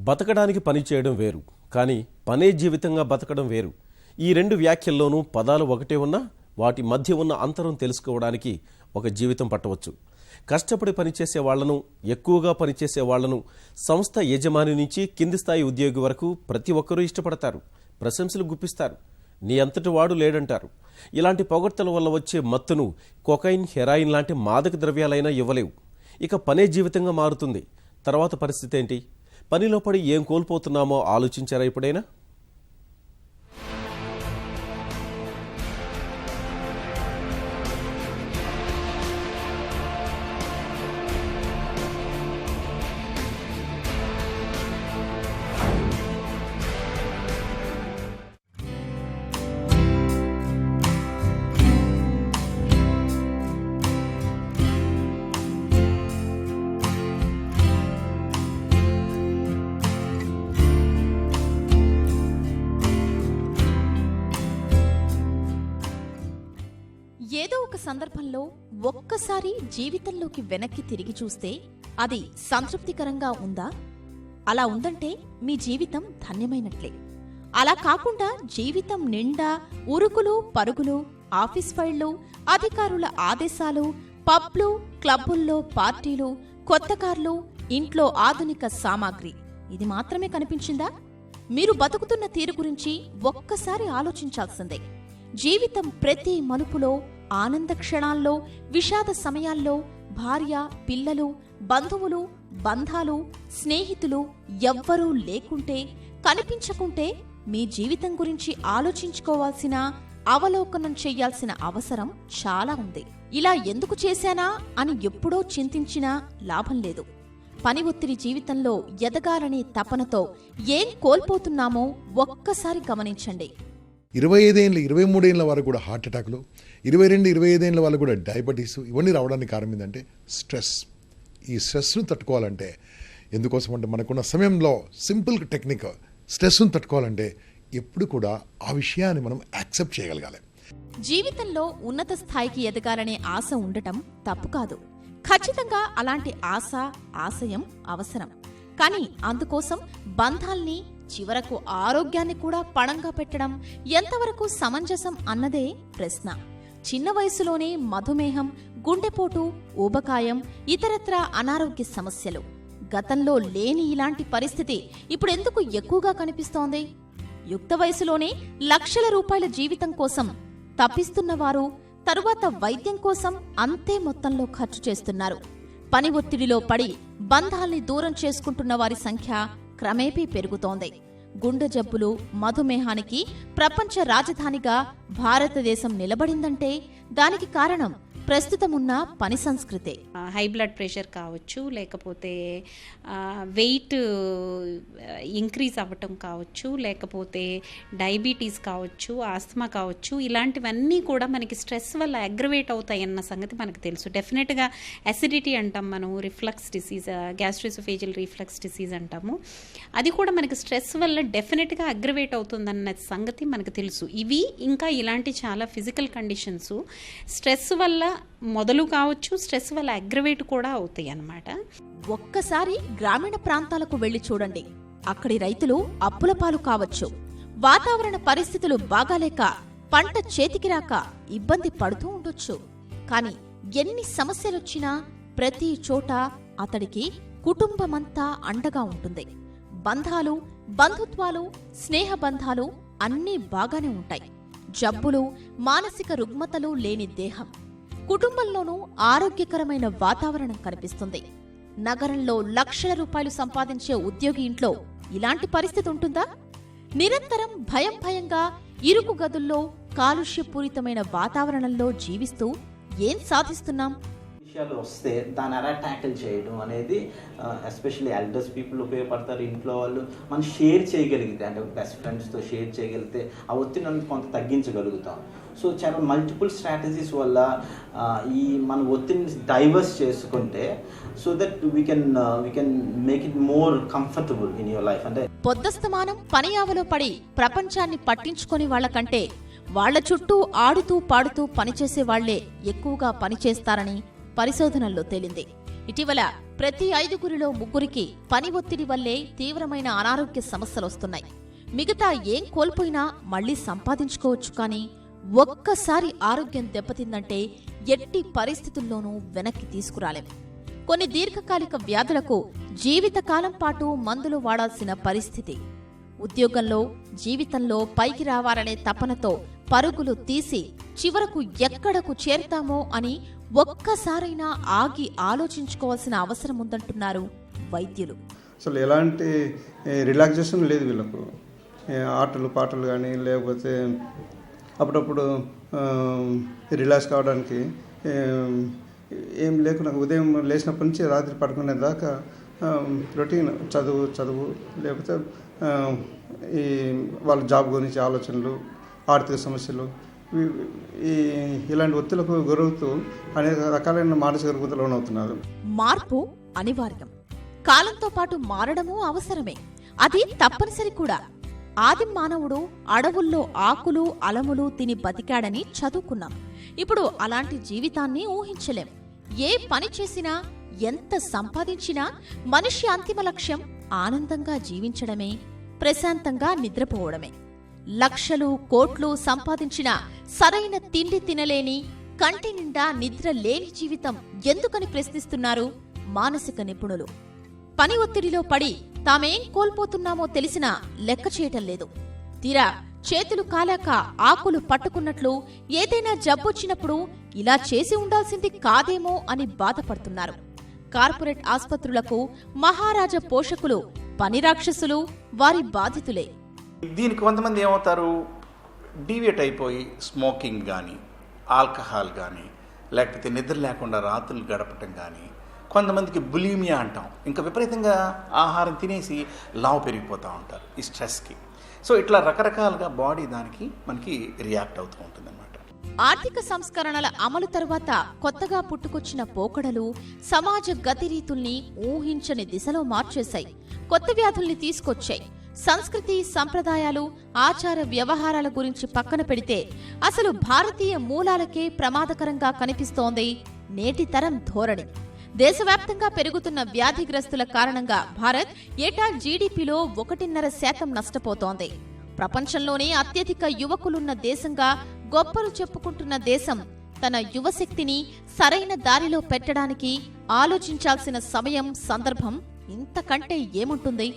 బతకడానికి పని చేయడం వేరు కానీ పనే జీవితంగా బతకడం వేరు. ఈ రెండు వ్యాఖ్యల్లోనూ పదాలు ఒకటే ఉన్నా వాటి మధ్య ఉన్న అంతరం తెలుసుకోవడానికి ఒక జీవితం పట్టవచ్చు. కష్టపడి పనిచేసే వాళ్ళను ఎక్కువగా పనిచేసే వాళ్ళను సంస్థ యజమాని నుంచి కింది స్థాయి ఉద్యోగి వరకు ప్రతి ఒక్కరూ ఇష్టపడతారు ప్రశంసలు గుప్పిస్తారు. నీ అంతటి వాడు లేడంటారు. ఇలాంటి పొగడ్తల వల్ల వచ్చే మత్తును కొకైన్ హెరాయిన్ లాంటి మాదక ద్రవ్యాలైనా ఇవ్వలేవు. ఇక పనే జీవితంగా మారుతుంది. తర్వాత పరిస్థితి ఏంటి? పనిలో పడి ఏం కోల్పోతున్నామో ఆలోచించారా ఎప్పుడైనా? సందర్భంలో ఒక్కసారి జీవితంలోకి వెనక్కి తిరిగి చూస్తే అది సంతృప్తికరంగా ఉందా? అలా ఉందంటే మీ జీవితం ధన్యమైనట్లే. అలా కాకుండా జీవితం నిండా ఉరుకులు పరుగులు ఆఫీస్ ఫైళ్ళు అధికారుల ఆదేశాలు పబ్లు క్లబ్బుల్లో పార్టీలు కొత్త కార్లు ఇంట్లో ఆధునిక సామాగ్రి. ఇది మాత్రమే కనిపించిందా? మీరు బతుకుతున్న తీరు గురించి ఒక్కసారి ఆలోచించాల్సిందే. జీవితం ప్రతి మలుపులో ఆనంద క్షణాల్లో విషాద సమయాల్లో భార్య పిల్లలు బంధువులు బంధాలు స్నేహితులు ఎవ్వరూ లేకుంటే కనిపించకుంటే మీ జీవితం గురించి ఆలోచించుకోవాల్సిన అవలోకనం చేయాల్సిన అవసరం చాలా ఉంది. ఇలా ఎందుకు చేశానా అని ఎప్పుడో చింతించినా లాభం లేదు. పని ఒత్తిడి జీవితంలో ఎదగాలనే తపనతో ఏం కోల్పోతున్నామో ఒక్కసారి గమనించండి. ఇరవై ఐదేళ్ళ ఇరవై మూడేళ్ళ వారు కూడా హార్ట్ అటాక్లు ఇరవై రెండు ఇరవై ఐదేళ్ళ వాళ్ళు కూడా డయాబెటీస్ ఇవన్నీ రావడానికి కారణం ఏంటంటే స్ట్రెస్. ఈ స్ట్రెస్ను తట్టుకోవాలంటే ఎందుకోసం అంటే మనకున్న సమయంలో సింపుల్ టెక్నిక్ స్ట్రెస్ను తట్టుకోవాలంటే ఎప్పుడు కూడా ఆ విషయాన్ని మనం యాక్సెప్ట్ చేయగలగాలి. జీవితంలో ఉన్నత స్థాయికి ఎదగాలనే ఆశ ఉండటం తప్పు కాదు. ఖచ్చితంగా అలాంటి ఆశ ఆశయం అవసరం. కానీ అందుకోసం బంధాల్ని చివరకు ఆరోగ్యాన్ని కూడా పణంగా పెట్టడం ఎంతవరకు సమంజసం అన్నదే ప్రశ్న. చిన్న వయసులోనే మధుమేహం గుండెపోటు ఊబకాయం ఇతరత్ర అనారోగ్య సమస్యలు. గతంలో లేని ఇలాంటి పరిస్థితి ఇప్పుడెందుకు ఎక్కువగా కనిపిస్తోంది? యుక్త వయసులోనే లక్షల రూపాయల జీవితం కోసం తప్పిస్తున్నవారు తరువాత వైద్యం కోసం అంతే మొత్తంలో ఖర్చు చేస్తున్నారు. పని ఒత్తిడిలో పడి బంధాల్ని దూరం చేసుకుంటున్న వారి సంఖ్య క్రమేపీ పెరుగుతోంది. గుండె జబ్బులు మధుమేహానికి ప్రపంచ రాజధానిగా భారతదేశం నిలబడిందంటే దానికి కారణం ప్రస్తుతమున్న పని సంస్కృతే. హై బ్లడ్ ప్రెషర్ కావచ్చు లేకపోతే వెయిట్ ఇంక్రీజ్ అవ్వటం కావచ్చు లేకపోతే డయాబెటీస్ కావచ్చు ఆస్తమా కావచ్చు ఇలాంటివన్నీ కూడా మనకి స్ట్రెస్ వల్ల అగ్రవేట్ అవుతాయి అన్న సంగతి మనకు తెలుసు. డెఫినెట్గా అసిడిటీ అంటాం మనం reflux disease gastroesophageal reflux disease అంటాము. అది కూడా మనకి స్ట్రెస్ వల్ల డెఫినెట్గా అగ్రవేట్ అవుతుందన్న సంగతి మనకు తెలుసు. ఇవి ఇంకా ఇలాంటి చాలా ఫిజికల్ కండిషన్స్ స్ట్రెస్ వల్ల మొదలు కావచ్చు స్ట్రెస్ వల్ల అగ్రవేట్ కూడా అవుతాయి అన్నమాట. ఒక్కసారి గ్రామీణ ప్రాంతాలకు వెళ్ళి చూడండి. అక్కడి రైతులు అప్పుల పాలు కావచ్చు. వాతావరణ పరిస్థితులు బాగాలేక పంట చేతికి రాక ఇబ్బంది పడుతూ ఉండొచ్చు. కానీ ఎన్ని సమస్యలొచ్చినా ప్రతి చోట అతడికి కుటుంబమంతా అండగా ఉంటుంది. బంధాలు బంధుత్వాలు స్నేహ బంధాలు అన్నీ బాగానే ఉంటాయి. జబ్బులు మానసిక రుగ్మతలు లేని దేహం. కుటుంబంలోనూ ఆరోగ్యకరమైన వాతావరణం కనిపిస్తుంది. నగరంలో లక్షల రూపాయలు సంపాదించే ఉద్యోగి ఇంట్లో ఇలాంటి పరిస్థితి ఉంటుందా? నిరంతరం భయం భయంగా ఇరుకు గదుల్లో కాలుష్యపూరితమైన వాతావరణంలో జీవిస్తూ ఏం సాధిస్తున్నాం? విషయాలు వస్తే దాన్ని ఎలా ట్యాకిల్ చేయడం అనేది ఎస్పెషల్లీ ఎల్డర్స్ పీపుల్ ఉపయోగపడతారు. ఇంట్లో వాళ్ళు మనం షేర్ చేయగలిగితే అంటే బెస్ట్ ఫ్రెండ్స్తో షేర్ చేయగలిగితే ఆ ఒత్తిడి కొంత తగ్గించగలుగుతాం. సో చాలా మల్టిపుల్ స్ట్రాటజీస్ వల్ల ఈ మన ఒత్తిడిని డైవర్స్ చేసుకుంటే so that we can we can make it more comfortable in your life అంటే పొద్దస్తమానం పనియావలో పడి ప్రపంచాన్ని పట్టించుకొని వాళ్ళకంటే వాళ్ళ చుట్టూ ఆడుతూ పాడుతూ పనిచేసే వాళ్ళే ఎక్కువగా పనిచేస్తారని పరిశోధనల్లో తేలింది. ఇటీవల ప్రతి ఐదుగురిలో ముగ్గురికి పని ఒత్తిడి వల్లే తీవ్రమైన అనారోగ్య సమస్యలొస్తున్నాయి. మిగతా ఏం కోల్పోయినా మళ్ళీ సంపాదించుకోవచ్చు కానీ ఒక్కసారి ఆరోగ్యం దెబ్బతిందంటే ఎట్టి పరిస్థితుల్లోనూ వెనక్కి తీసుకురాలేం. కొన్ని దీర్ఘకాలిక వ్యాధులకు జీవితకాలం పాటు మందులు వాడాల్సిన పరిస్థితి. ఉద్యోగంలో జీవితంలో పైకి రావాలనే తపనతో పరుగులు తీసి చివరకు ఎక్కడకు చేరుతామో అని ఒక్కసారైనా ఆగి ఆలోచించుకోవాల్సిన అవసరం ఉందంటున్నారు వైద్యులు. అసలు ఎలాంటి రిలాక్సేషన్ లేదు వీళ్ళకు. ఆటలు పాటలు కానీ లేకపోతే అప్పుడప్పుడు రిలాక్స్ కావడానికి ఏం లేకుండా ఉదయం లేచినప్పటి నుంచి రాత్రి పడుకునే దాకా రొటీన్ చదువు చదువు లేకపోతే ఈ వాళ్ళ జాబ్ గురించి ఆలోచనలు ఆర్థిక సమస్యలు ఈ- ఇలాంటి ఒత్తిళ్ళకు గురవుతూ అనేక రకాలైన మానసిక లోనవుతున్నారు మార్పు అనివార్యం. కాలంతో పాటు మారడము అవసరమే. అది తప్పనిసరి కూడా. ఆది మానవుడు అడవుల్లో ఆకులు అలములు తిని బతికాడని చదువుకున్నాం. ఇప్పుడు అలాంటి జీవితాన్ని ఊహించలేం. ఏ పని చేసినా ఎంత సంపాదించినా మనిషి అంతిమ లక్ష్యం ఆనందంగా జీవించడమే ప్రశాంతంగా నిద్రపోవడమే. లక్షలు కోట్లు సంపాదించిన సరైన తిండి తినలేని కంటి నిండా నిద్ర లేని జీవితం ఎందుకని ప్రశ్నిస్తున్నారు మానసిక నిపుణులు. పని ఒత్తిడిలో పడి తామేం కోల్పోతున్నామో తెలిసినా లెక్క చేయటం లేదు. తీరా చేతులు కాలాక ఆకులు పట్టుకున్నట్లు ఏదైనా జబ్బొచ్చినప్పుడు ఇలా చేసి ఉండాల్సింది కాదేమో అని బాధపడుతున్నారు. కార్పొరేట్ ఆసుపత్రులకు మహారాజా పోషకులు పని రాక్షసులు వారి బాధితులే. దీనికి కొంతమంది ఏమవుతారు? డీవియేట్ అయిపోయి స్మోకింగ్ కానీ ఆల్కహాల్ కానీ లేకపోతే నిద్ర లేకుండా రాత్రులు గడపటం కానీ కొంతమందికి బులీమియా అంటాం. ఇంకా విపరీతంగా ఆహారం తినేసి లావు పెరిగిపోతూ ఉంటారు ఈ స్ట్రెస్కి. సో ఇట్లా రకరకాలుగా బాడీ దానికి మనకి రియాక్ట్ అవుతూ ఉంటుంది ఆర్థిక సంస్కరణల అమలు తర్వాత కొత్తగా పుట్టుకొచ్చిన పోకడలు సమాజ గతిరీతుల్ని ఊహించని దిశలో మార్చేశాయి. కొత్త వ్యాధుల్ని తీసుకొచ్చాయి. సంస్కృతి సంప్రదాయాలు ఆచార వ్యవహారాల గురించి పక్కన పెడితే అసలు భారతీయ మూలాలకే ప్రమాదకరంగా కనిపిస్తోంది నేటి తరం ధోరణి. దేశవ్యాప్తంగా పెరుగుతున్న వ్యాధిగ్రస్తుల కారణంగా భారత్ ఏటా జీడీపీలో ఒకటిన్నర శాతం నష్టపోతోంది. ప్రపంచంలోనే అత్యధిక యువకులున్న దేశంగా గొప్పలు చెప్పుకుంటున్న దేశం తన యువశక్తిని సరైన దారిలో పెట్టడానికి ఆలోచించాల్సిన సమయం సందర్భం ఇంతకంటే ఏముంటుంది?